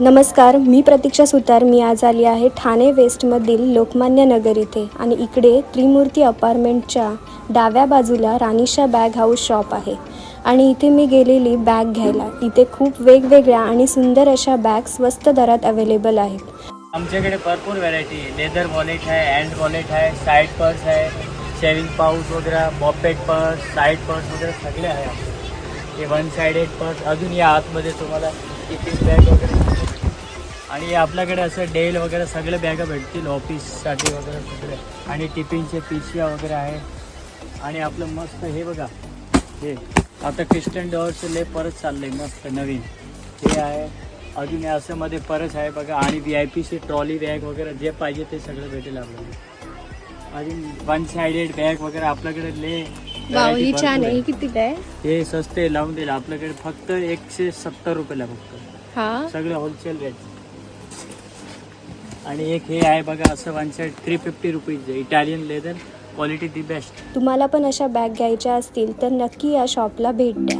नमस्कार मी प्रतीक्षा सुतार. मी आज आली आहे ठाणे वेस्टमधील लोकमान्य नगर इथे आणि इकडे त्रिमूर्ती अपार्टमेंटच्या डाव्या बाजूला रानिशा बॅग हाऊस शॉप आहे आणि इथे मी गेलेली बॅग घ्यायला. इथे खूप वेगवेगळ्या आणि सुंदर अशा बॅग स्वस्त दरात अवेलेबल आहेत. आमच्याकडे भरपूर व्हरायटी आहे. लेदर वॉलेट आहे हँड वॉलेट आहे साईड पर्स आहे शेविंग पाऊच वगैरे पॉपेट पर्स साईड पर्स वगैरे सगळे आहे हे वन साईडेड पर्स अजून या आतमध्ये तुम्हाला टिफिन बॅग वगैरे. आणि आपल्याकडे असं डेल वगैरे सगळे बॅगा भेटतील ऑफिससाठी वगैरे सगळे. आणि टिफिनचे पिशव्या वगैरे आहे. आणि आपलं मस्त हे बघा. हे. आता क्रिस्टन डॉरचं ले परत चाललं आहे मस्त नवीन. हे आहे. अजून असं मध्ये परत आहे बघा. आणि व्ही आय पीची ट्रॉली बॅग वगैरे जे पाहिजे ते सगळं भेटेल आपल्याला. अजून वन साइडेड बॅग वगैरे आपल्याकडे ले भरपूर आहे. कितीला आहे हे सस्ते लावून दिले. आपल्याकडे फक्त एकशे सत्तर रुपयाला फक्त. हा. सगळं होलसेल रेट आणि एक हे आहे बघा असं one side three fifty rupees Italian leather quality the best तुम्हाला पण अशा बॅग घ्यायच्या असतील तर नक्की या शॉपला भेट द्या.